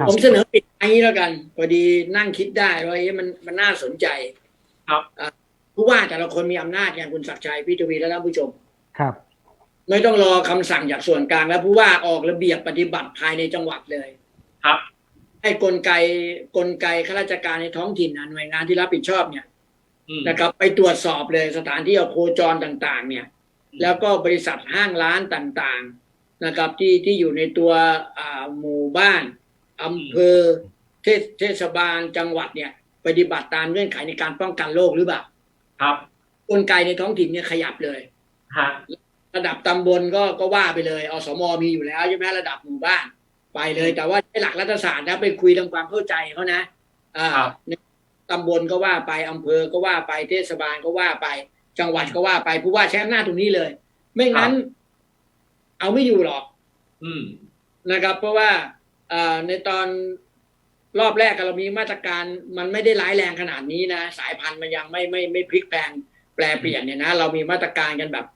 ครับผมเสนอปิดอันนี้แล้วกันพอดีนั่งคิดได้ว่าเอ๊ะมันมันน่าสนใจครับอะผู้ว่าแต่ละคนมีอำนาจอย่างคุณศักดิ์ชัยพี่ทวีและท่านผู้ชมครับ ไม่ต้องรอคำสั่งจากส่วนกลาง แล้วผู้ว่าออกระเบียบปฏิบัติภายในจังหวัดเลยครับ ให้กลไกกลไกข้าราชการในท้องถิ่นนะหน่วยงานที่รับผิดชอบเนี่ยอืมนะครับไปตรวจสอบเลยสถานที่โคจรต่างๆ เนี่ย แล้วก็บริษัทห้างร้านต่างๆนะครับที่ที่อยู่ในตัวอ่าหมู่บ้าน อำเภอเทศเทศบาลจังหวัดเนี่ย ปฏิบัติตามเงื่อนไขในการป้องกันโรคหรือเปล่าครับกลไกในท้องถิ่นเนี่ยขยับเลยฮะระดับตำบลก็ก็ว่าไปเลยอสมมีอยู่แล้วใช่ไหมระดับหมู่บ้าน ไปเลย แต่ว่าใช้หลักรัฐศาสตร์นะไปคุยทำความเข้าใจเขานะอ่าในตำบลก็ว่าไปอำเภอก็ว่าไปเทศบาลก็ว่าไป จังหวัดก็ว่าไปผู้ว่าใช้อำนาจตรงนี้เลย ไม่งั้น เอาไม่อยู่หรอก อืมนะครับ เพราะว่าเอ่อ ในตอนรอบแรกเรามีมาตรการมันไม่ได้ร้ายแรงขนาดนี้นะ สายพันธุ์มันยังไม่ไม่ไม่พลิกแปลงแปลเปลี่ยนเนี่ยนะ เรามีมาตรการกันแบบ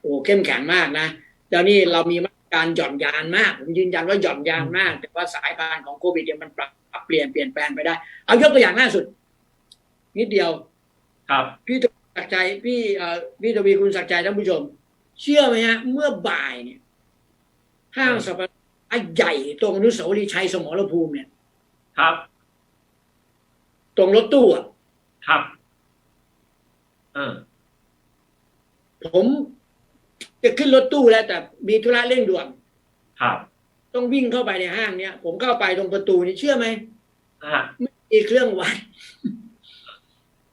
โอ้เข้มแข็งมากนะแล้วนี่เรามีมาตรการหย่อนยานมากผมยืนยันว่าหย่อนยานมาก แต่ว่าสายพันธุ์ของโควิดเนี่ยมันปรับปรับเปลี่ยนเปลี่ยนแปลงไปได้ เอายกตัวอย่างล่าสุด นิดเดียว ครับ พี่ทวีศักดิ์ใจพี่เอ่อพี่ทวีคุณศักดิ์ใจท่านผู้ชม เชื่อไหมฮะ เมื่อบ่ายเนี่ยห้างสรรพ สินค้าใหญ่ตรงอนุสาวรีย์ชัยสมรภูมิเนี่ย ครับ ตรงรถตู้อะครับเออผมจะขึ้นรถตู้แล้วแต่มีธุระเร่งด่วนครับ ต้องวิ่งเข้าไปในห้างเนี่ยผมเข้าไปตรงประตูนี่เชื่อไหมฮะไม่มีเครื่องวัด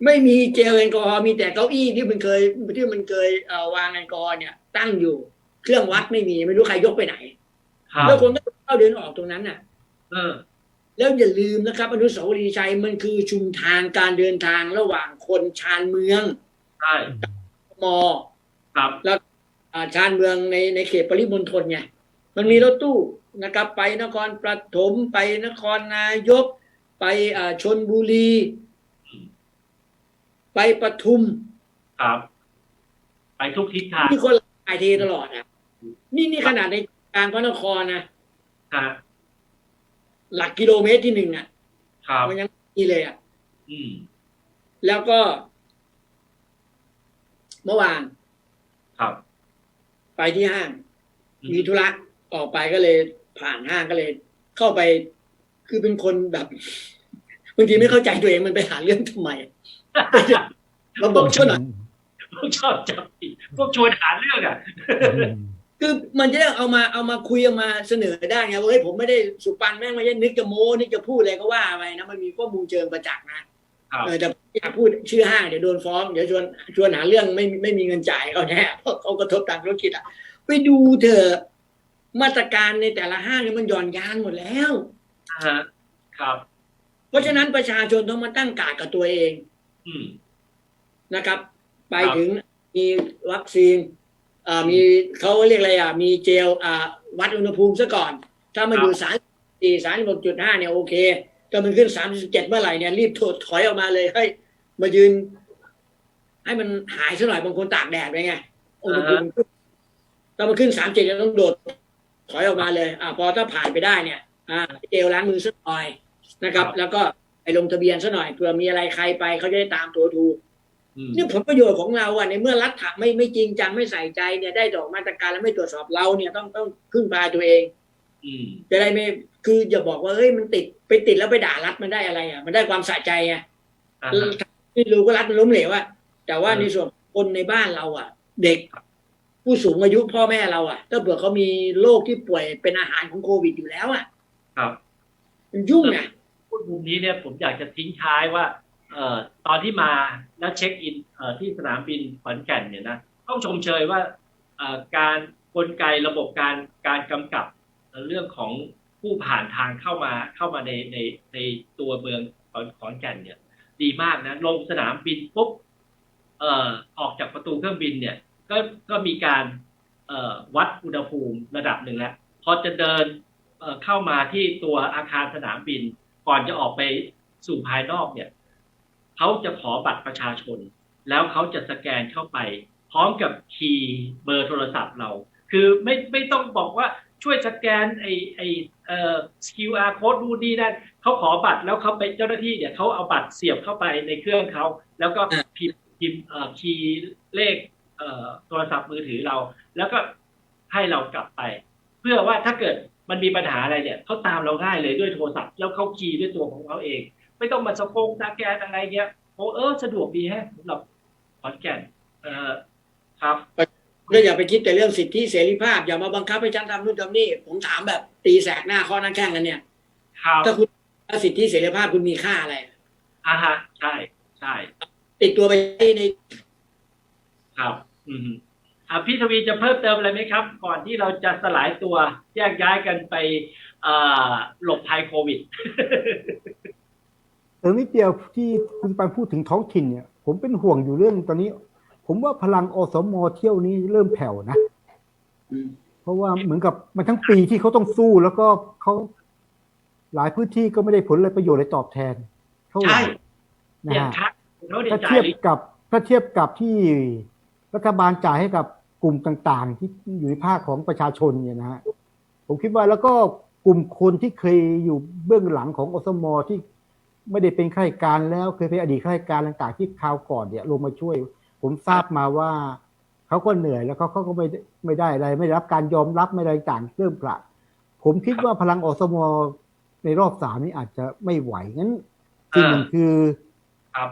ไม่มีเจลแอลกอฮอล์มีแต่เก้าอี้ที่มันเคยที่มันเคยเอ่อวางแอลกอฮอล์เนี่ย ตั้งอยู่เครื่องวัดไม่มี ไม่รู้ใครยกไปไหนครับ แล้วคนก็เข้าเดินออกตรงนั้นน่ะ เออ แล้วอย่าลืมนะครับ อนุสาวรีย์ชัยมันคือชุมทางการเดินทางระหว่างคนชานเมืองใช่มอครับอ่าชานเมืองในในเขตปริมณฑลไงมันมีรถตู้นะครับ ไปนครปฐมไปนครนายก ไปอ่าชนบุรี ไปปทุม ครับ ไปทุกทิศทางมีคนถ่ายเทตลอดอะ นี่นี่ขนาดในก ลางพระนครนะฮะหลักกิโลเมตรที่หนึ่งอะครับมันยังมีเลยอะอืม แล้วก็ เมื่อวาน ครับ ไปที่ห้างอืมมีธุระออกไปก็เลย ผ่านห้างก็เลย เข้าไป คือเป็นคนแบบบางทีไม่เข้าใจตัวเองมันไปหาเรื่องทำไมเราบอกช่วยหน่อยพวกชอบจับผิดพวกชวนหาเรื่องอะ คือมันจะได้เอามาเอามาคุยเอามาเสนอได้ไงว่าเฮ้ยผมไม่ได้สุปันแม่งไม่ใช่นึกจะโม้นึกจะพูดอะไรก็ว่าไปนะมันมีข้อมูลเชิงประจักษ์นะครับเออแต่อยากพูดชื่อห้างเดี๋ยวโดนฟ้องเดี๋ยวชวนชวนหาเรื่องไม่ไม่มีเงินจ่ายเขาแน่เพราะเขากระทบทางธุรกิจอะไปดูเถอะมาตรการในแต่ละห้างเนี่ยมันหย่อนยานหมดแล้วฮะครับ เพราะฉะนั้นประชาชนต้องมาตั้งการดกับตัวเองอืมนะครับ ไปครับถึงมีวัคซีน อ่ามีเขาเรียกอะไรอะมีเจลอ่าวัดอุณหภูมิซะก่อน ถ้ามันอยู่สามสี่สามหกจุดห้าเนี่ยโอเคถ้ามันขึ้นสามสิบเจ็ดเมื่อไหร่เนี่ยรีบโถดถอยออกมาเลยให้มายืน ให้มันหายซะหน่อยบางคนตากแดดไปไงอุณหภูมิมันขึ้นถ้ามันขึ้นสามเจ็ดต้องโดด ถอยออกมาเลย อ่าพอถ้าผ่านไปได้เนี่ยอ่าเจลล้างมือสักหน่อยนะครับครับ แล้วก็ไปลงทะเบียนซะหน่อยเผื่อมีอะไรใครไปเขาจะได้ตามตัวถูกอืม นี่ผลประโยชน์ของเราอะในเมื่อรัฐะไม่ไม่จริงจังไม่ใส่ใจเนี่ยได้ดอกมาตรการแล้วไม่ตรวจสอบเราเนี่ยต้องต้องพึ่งพาตัวเองอืมจะได้ไม่คืออย่าบอกว่าเฮ้ยมันติดไปติดแล้วไปด่ารัฐมันได้อะไรอะมันได้ความสะใจไงอ่าไม่รู้ก็รัฐมันล้มเหลวอะแต่ว่าอืมในส่วนคนในบ้านเราอะ เด็กผู้สูงอายุพ่อแม่เราอะถ้าเผื่อเขามีโรคที่ป่วยเป็นอาหารของโควิดอยู่แล้วอะ ครับมันยุ่งอะพูดมุมนี้เนี่ยผมอยากจะทิ้งท้ายว่า เอ่อตอนที่มาแล้วเช็คอินเอ่อที่สนามบินขอนแก่นเนี่ยนะต้องชมเชยว่าเอ่อการกลไกระบบการการกำกับเรื่องของผู้ผ่านทางเข้ามาเข้ามาในในในตัวเมืองขอนขอนแก่นเนี่ย ดีมากนะลงสนามบินปุ๊บเอ่อออกจากประตูเครื่องบินเนี่ย ก็ก็มีการเอ่อวัดอุณหภูมิระดับหนึ่งแล้วพอจะเดินเอ่อเข้ามาที่ตัวอาคารสนามบิน ก่อนจะออกไปสู่ภายนอกเนี่ย เขาจะขอบัตรประชาชน แล้วเขาจะสแกนเข้าไป พร้อมกับคีย์เบอร์โทรศัพท์เรา คือไม่ไม่ต้องบอกว่าช่วยสแกนไอไอเอ่อ QR code ดูนนี่นั่นเขาขอบัตรแล้วเขาไปเจ้าหน้าที่เนี่ยเขาเอาบัตรเสียบเข้าไปในเครื่องเขาแล้วก็อะพิมพ์พิมพ์เอ่อคีย์เลขเอ่อโทรศัพท์มือถือเรา แล้วก็ให้เรากลับไป เพื่อว่าถ้าเกิดมันมีปัญหาอะไรเนี่ยเขาตามเราได้เลยด้วยโทรศัพท์แล้วเขาคีย์ด้วยตัวของเขาเอง ไม่ต้องมาสกงสแกนอะไรเงี้ยโอ้เออสะดวกดีแฮะสำหรับขอนแก่นเออครับก็อย่าไปคิดแต่เรื่องสิทธิเสรีภาพ อย่ามาบังคับให้ฉันทำนู่นทำนี่ผมถามแบบตีแสกหน้าข้อนั่งแข่งกันเนี่ยครับถ้าคุณถ้าสิทธิเสรีภาพคุณมีค่าอะไรอ่าฮะใช่ใช่ติดตัวไปใน ครับ อืมอะพี่ทวีจะเพิ่มเติมอะไรไหมครับ ก่อนที่เราจะสลายตัวแยกย้ายกันไปเอ่อหลบภัยโควิด เออนิดเดียวที่คุณปานพูดถึงท้องถิ่นเนี่ย ผมเป็นห่วงอยู่เรื่องตอนนี้ ผมว่าพลังอสมเที่ยวนี้เริ่มแผ่วนะอืมเพราะว่าเหมือนกับมันทั้งปีที่เขาต้องสู้แล้วก็เขาหลายพื้นที่ก็ไม่ได้ผลอะไรประโยชน์อะไรตอบแทน เท่าไหร่ใช่นะเนี่ยฮะชักเขาเนี่ยถ้าจ่าเทียยบกับถ้าเทียบกับที่รัฐบาลจ่ายให้กับกลุ่มต่าง ๆ ที่อยู่ในภาคของประชาชนเนี่ยนะฮะผมคิดว่าแล้วก็กลุ่มคนที่เคยอยู่เบื้องหลังของอสมที่ ไม่ได้เป็นข้าราชการแล้วเคยเป็นอดีตข้าราชการต่างๆที่คราวก่อนเนี่ยลงมาช่วย ผมทราบมาว่าเขาก็เหนื่อยแล้วเขาเขาก็ไม่ได้ไม่ได้อะไร ไม่ได้รับการยอมรับไม่ได้ต่างเริ่มปละผมคิดว่าพลังอสมในรอบสามนี้อาจจะไม่ไหวงั้นสิ่งหนึ่งคือครับ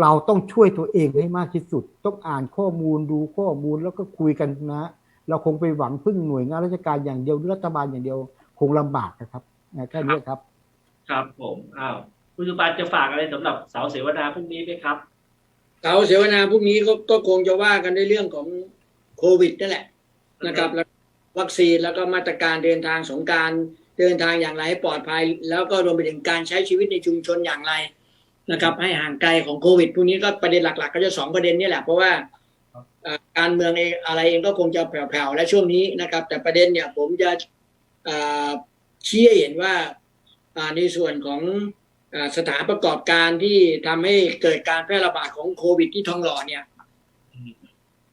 เราต้องช่วยตัวเองให้มากที่สุด ต้องอ่านข้อมูลดูข้อมูลแล้วก็คุยกันนะ เราคงไปหวังพึ่งหน่วยงานราชการอย่างเดียวหรือรัฐบาลอย่างเดียว คงลำบากนะครับนะแค่นี้ครับ ครับผมอ้าว คุณสุปานจะฝากอะไรสำหรับเสาเสวนาพรุ่งนี้ไหมครับเสาเสวนาพวกนี้ก็ก็คงจะว่ากันในเรื่องของโควิดนั่นแหละนะครับแล้ววัคซีนแล้วก็มาตรการเดินทางสงการเดินทางอย่างไรให้ปลอดภัย แล้วก็รวมไปถึงการใช้ชีวิตในชุมชนอย่างไรนะครับ ให้ห่างไกลของโควิดพวกนี้ก็ประเด็นหลัก ๆ ก็จะสองประเด็นนี่แหละเพราะว่าการเมืองเองอะไรเองก็คงจะแผ่วๆและช่วงนี้นะครับ แต่ประเด็นเนี่ยผมจะเอ่อชี้ให้เห็นว่าในส่วนของ สถานประกอบการที่ทำให้เกิดการแพร่ระบาดของโควิดที่ทองหล่อเนี่ยอืม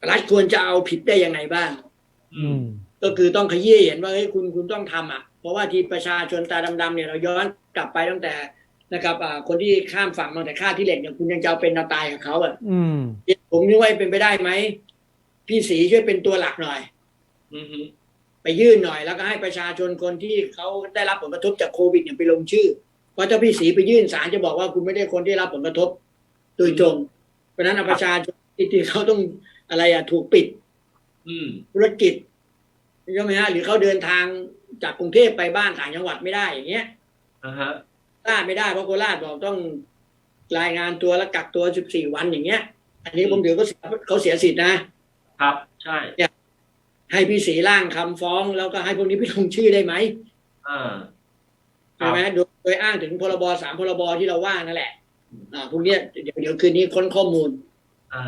รัฐควรจะเอาผิดได้ยังไงบ้าง อืมก็คือต้องขยี้ให้เห็นว่าเฮ้ยคุณคุณต้องทำอะ เพราะว่าที่ประชาชนตาดำๆเนี่ยเราย้อนกลับไปตั้งแต่นะครับอ่าคนที่ข้ามฝั่งมาแต่ค่าที่เหล็กเนี่ยคุณยังจะเอาเป็นเอาตายกับเขาอะอืมผมนึกว่าเป็นไปได้ไหมพี่สีช่วยเป็นตัวหลักหน่อยอืมอืมไปยื่นหน่อยแล้วก็ให้ประชาชนคนที่เขาได้รับผลกระทบจากโควิดเนี่ยไปลงชื่อ เพราะถ้าพี่สีไปยื่นศาลจะบอกว่าคุณไม่ได้คนที่รับผลกระทบ โดยตรง เพราะฉะนั้นเอาประชาชนที่เขาต้องอะไรอะถูกปิด อืมธุรกิจใช่ไหมฮะหรือเขาเดินทางจากกรุงเทพไปบ้านต่างจังหวัดไม่ได้อย่างเงี้ยอ่าฮะโคราชไม่ได้เพราะโคราชบอกต้องรายงานตัวแล้วกักตัว14วันอย่างเงี้ย อันนี้ผมถือเขาเสียเขาเสียสิทธินะครับ ใช่ให้พี่สีร่างคำฟ้องแล้วก็ให้พวกนี้ไปลงชื่อได้ไหมอ่าใช่ไหมโดย โดยอ้างถึงพรบสามพรบที่เราว่านั่นแหละ อ่าพวกเนี้ยเดี๋ยวเดี๋ยวคืนนี้ค้นข้อมูล อ่า